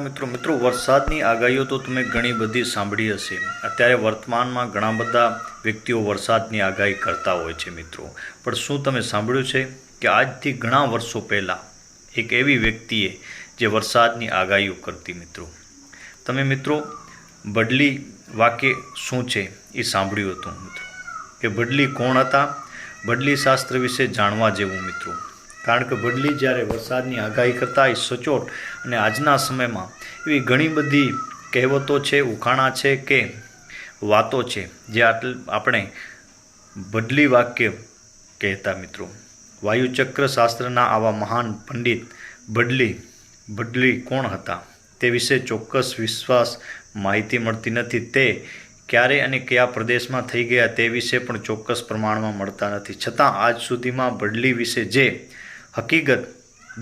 મિત્રો મિત્રો, વરસાદની આગાહીઓ તો તમે ઘણી બધી સાંભળી હશે. અત્યારે વર્તમાનમાં ઘણા બધા વ્યક્તિઓ વરસાદની આગાહી કરતા હોય છે, મિત્રો. પણ શું તમે સાંભળ્યું છે કે આજથી ઘણા વર્ષો પહેલાં એક એવી વ્યક્તિએ જે વરસાદની આગાહીઓ કરતી, મિત્રો? તમે, મિત્રો, બડલી વાક્ય શું છે એ સાંભળ્યું હતું, મિત્રો? કે બડલી કોણ હતા? બડલી શાસ્ત્ર વિશે જાણવા જેવું, મિત્રો. કારણ કે વડલી જ્યારે વરસાદની આગાહી કરતા એ સચોટ અને આજના સમયમાં એવી ઘણી બધી કહેવતો છે, ઉખાણા છે કે વાતો છે, જે આપણે બદલી વાક્ય કહેતા મિત્રો. વાયુચક્ર શાસ્ત્રના આવા મહાન પંડિત બડલી બડલી કોણ હતા? તે વિશે ચોક્કસ વિશ્વાસ માહિતી મળતી નથી. તે ક્યારે અને કયા પ્રદેશમાં થઈ ગયા તે વિશે પણ ચોક્કસ પ્રમાણમાં મળતા નથી. છતાં આજ સુધીમાં બડલી વિશે જે હકીકત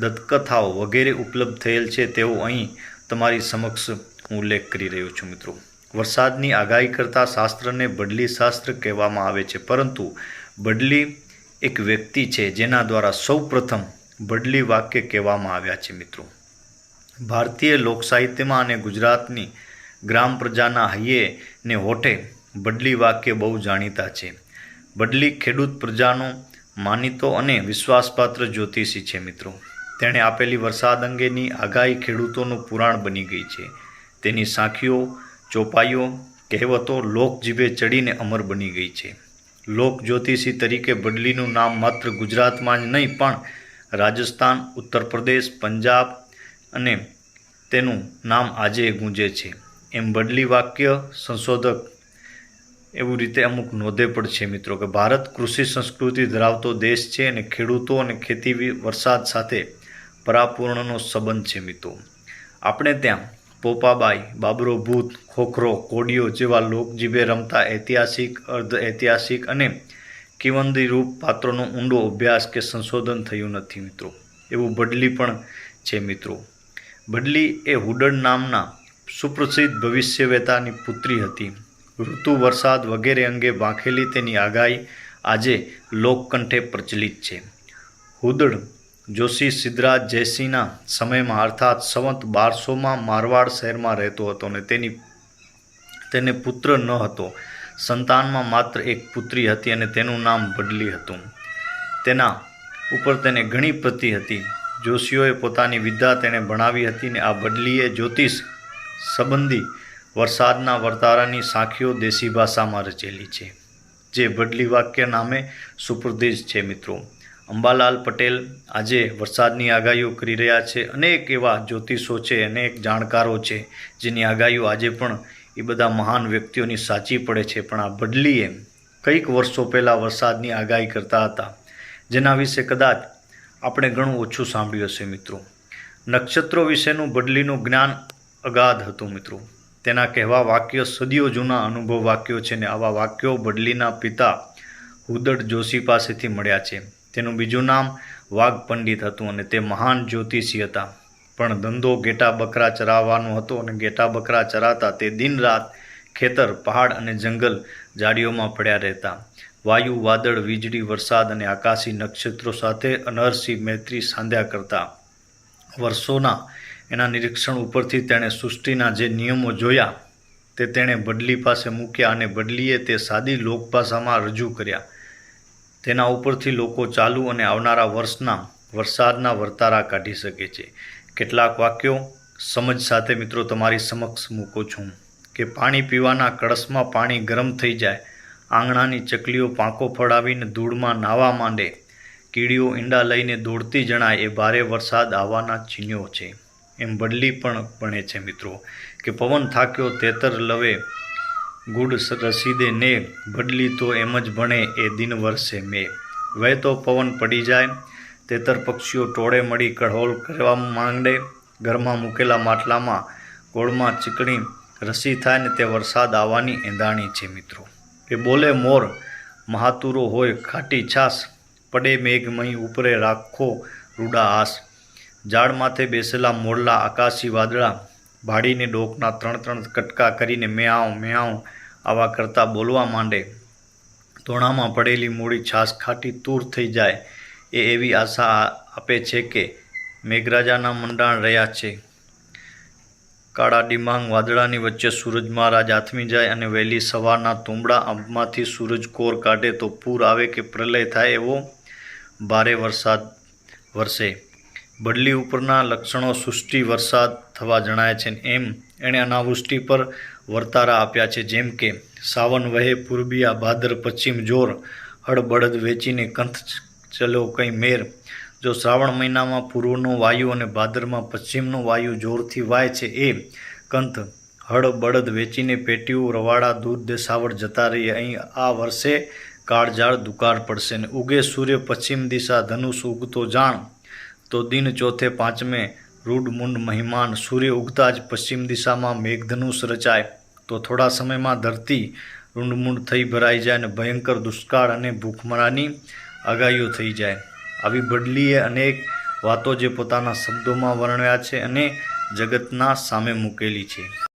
દત્તકથાઓ વગેરે ઉપલબ્ધ થયેલ છે તેવો અહીં તમારી સમક્ષ હું ઉલ્લેખ કરી રહ્યો છું મિત્રો. વરસાદની આગાહી કરતા શાસ્ત્રને બદલી શાસ્ત્ર કહેવામાં આવે છે, પરંતુ બદલી એક વ્યક્તિ છે જેના દ્વારા સૌ પ્રથમ બદલી વાક્ય કહેવામાં આવ્યા છે મિત્રો. ભારતીય લોકસાહિત્યમાં અને ગુજરાતની ગ્રામ પ્રજાના હૈયે ને હોઠે બદલી વાક્ય બહુ જાણીતા છે. બદલી ખેડૂત પ્રજાનો માનીતો અને વિશ્વાસપાત્ર જ્યોતિષી છે મિત્રો. તેણે આપેલી વરસાદ અંગેની આગાહી ખેડૂતોનું પુરાણ બની ગઈ છે. તેની સાખીઓ, ચોપાઈઓ, કહેવતો લોકજીભે ચડીને અમર બની ગઈ છે. લોક જ્યોતિષી તરીકે બદલીનું નામ માત્ર ગુજરાતમાં જ નહીં, પણ રાજસ્થાન ઉત્તર પ્રદેશ પંજાબ અને તેનું નામ આજે ગુંજે છે. એમ બદલી વાક્ય સંશોધક એવું રીતે અમુક નોંધે પણ છે મિત્રો કે ભારત કૃષિ સંસ્કૃતિ ધરાવતો દેશ છે અને ખેડૂતો અને ખેતી વરસાદ સાથે પરાપૂર્ણનો સંબંધ છે મિત્રો. આપણે ત્યાં પોપાબાઈ બાબરો ભૂત ખોખરો કોડિયો જેવા લોકજીભે રમતા ઐતિહાસિક, અર્ધ ઐતિહાસિક અને કિવંદીરૂપ પાત્રોનો ઊંડો અભ્યાસ કે સંશોધન થયું નથી મિત્રો. એવું બડલી પણ છે મિત્રો. બડલી એ હુડડ નામના સુપ્રસિદ્ધ ભવિષ્યવેતાની પુત્રી હતી. ઋતુ, વરસાદ વગેરે અંગે વાંખેલી તેની આગાહી આજે લોકકંઠે પ્રચલિત છે. હુદડ, જોશી, સિદ્ધરાજ, જયસિંહના સમયમાં અર્થાત સંવત બારસોમાં મારવાડ શહેરમાં રહેતો હતો અને તેની, તેને પુત્ર ન હતો. સંતાનમાં માત્ર એક પુત્રી હતી અને તેનું નામ બદલી હતું. તેના ઉપર તેને ઘણી પ્રતિ હતી. જોશીઓએ પોતાની વિદ્યા તેને ભણાવી હતી ને આ બદલીએ જ્યોતિષ સંબંધી વરસાદના વર્તારાની સાખીઓ દેશી ભાષામાં રચેલી છે, જે બદલી વાક્ય નામે સુપ્રદેશ છે મિત્રો. અંબાલાલ પટેલ આજે વરસાદની આગાહીઓ કરી રહ્યા છે. અનેક એવા જ્યોતિષો છે, અનેક જાણકારો છે, જેની આગાહીઓ આજે પણ એ બધા મહાન વ્યક્તિઓની સાચી પડે છે. પણ આ બદલીએ કંઈક વર્ષો પહેલાં વરસાદની આગાહી કરતા હતા, જેના વિશે કદાચ આપણે ઘણું ઓછું સાંભળ્યું હશે મિત્રો. નક્ષત્રો વિશેનું બદલીનું જ્ઞાન અગાધ હતું મિત્રો. તેના કહેવા વાક્યો સદીઓ જૂના અનુભવ વાક્યો છે ને આવા વાક્યો બદલીના પિતા હુદડ જોશી પાસેથી મળ્યા છે. તેનું બીજું નામ વાઘ પંડિત હતું અને તે મહાન જ્યોતિષી હતા. પણ ધંધો ઘેટા બકરા ચરાવવાનો હતો અને ઘેટા બકરા ચરાતા તે દિન રાત ખેતર, પહાડ અને જંગલ ઝાડીઓમાં પડ્યા રહેતા. વાયુ, વાદળ, વીજળી, વરસાદ અને આકાશી નક્ષત્રો સાથે અનહરસિંહ મૈત્રી સાંધ્યા કરતા. વર્ષોના એના નિરીક્ષણ ઉપરથી તેણે સૃષ્ટિના જે નિયમો જોયા, તે તેણે બદલી પાસે મૂક્યા અને બદલીએ તે સાદી લોકભાષામાં રજૂ કર્યા. તેના ઉપરથી લોકો ચાલુ અને આવનારા વર્ષના, વરસાદના વર્તારા કાઢી શકે છે. કેટલાક વાક્યો, સમજ સાથે મિત્રો તમારી સમક્ષ મૂકું છું, કે પાણી પીવાના કળશમાં પાણી ગરમ થઈ જાય, આંગણાની ચકલીઓ પાંખો ફળાવીને ધૂળમાં નાવા માંડે, કીડીઓ ઈંડા લઈને દોડતી જણાય, એ ભારે વરસાદ આવવાના ચિહ્નો છે. એમ બદલી પણ ભણે છે મિત્રો, કે પવન થાક્યો તેતર લવે, ગુડ રસીદે ને બદલી તો એમ જ ભણે એ દિન વર્ષે મેં. વહેતો પવન પડી જાય, તેતર પક્ષીઓ ટોળે મળી કઢોલ કરવા માંડે, ઘરમાં મૂકેલા માટલામાં ગોળમાં ચીકણી રસી થાય ને તે વરસાદ આવવાની એંધાણી છે મિત્રો. કે બોલે મોર, મહાતુરો હોય, ખાટી છાસ પડે મેઘમય ઉપરે રાખો રૂડા આસ ઝાડ માથે બેસેલા મોરલા, આકાશી વાદળા ભાડીને ડોકના ત્રણ ત્રણ કટકા કરીને મેઆવ મેઆવ આવા કરતા બોલવા માંડે. તોણામાં પડેલી મૂળી છાસ ખાટી તૂર થઈ જાય એ એવી આશા આપે છે કે મેઘરાજાના મંડાણ રહ્યા છે. કાળા ડિમાંગ વાદળાની વચ્ચે સૂરજ મહારાજ આથમી જાય અને વહેલી સવારના તુંબડા અંબમાંથી સૂરજ કોર કાઢે તો પૂર આવે કે પ્રલય થાય એવો ભારે વરસાદ વરસે. બદલી ઉપરના લક્ષણો સૃષ્ટિ, વરસાદ થવા જણાય છે એમ એણે અનાવૃષ્ટિ પર વર્તારા આપ્યા છે. જેમ કે, સાવન વહે પૂર્બિયા, ભાદર પશ્ચિમ જોર, હળબળદ વેચીને કંથ ચલો કંઈ મેર. જો શ્રાવણ મહિનામાં પૂર્વનો વાયુ અને ભાદરમાં પશ્ચિમનો વાયુ જોરથી વાય છે એ કંથ, હળબળદ વેચીને પેટીઓ, રવાડા, દૂધ દેસાવડ જતા રહીએ. અહીં આ વર્ષે કાળઝાળ દુકાળ પડશે ને ઉગે સૂર્ય પશ્ચિમ દિશા, ધનુષ ઉગતો જાણ તો દિન ચોથે પાંચમે રૂડ મહેમાન મહિમાન સૂર્ય ઉગતા જ પશ્ચિમ દિશામાં મેઘધનુષ રચાય. તો થોડા સમયમાં ધરતી રૂંડમુંડ થઈ ભરાઈ જાય અને ભયંકર દુષ્કાળ અને ભૂખમરાની આગાહીઓ થઈ જાય. આવી બદલીએ અનેક વાતો જે પોતાના શબ્દોમાં વર્ણવ્યા છે અને જગતના સામે મૂકેલી છે.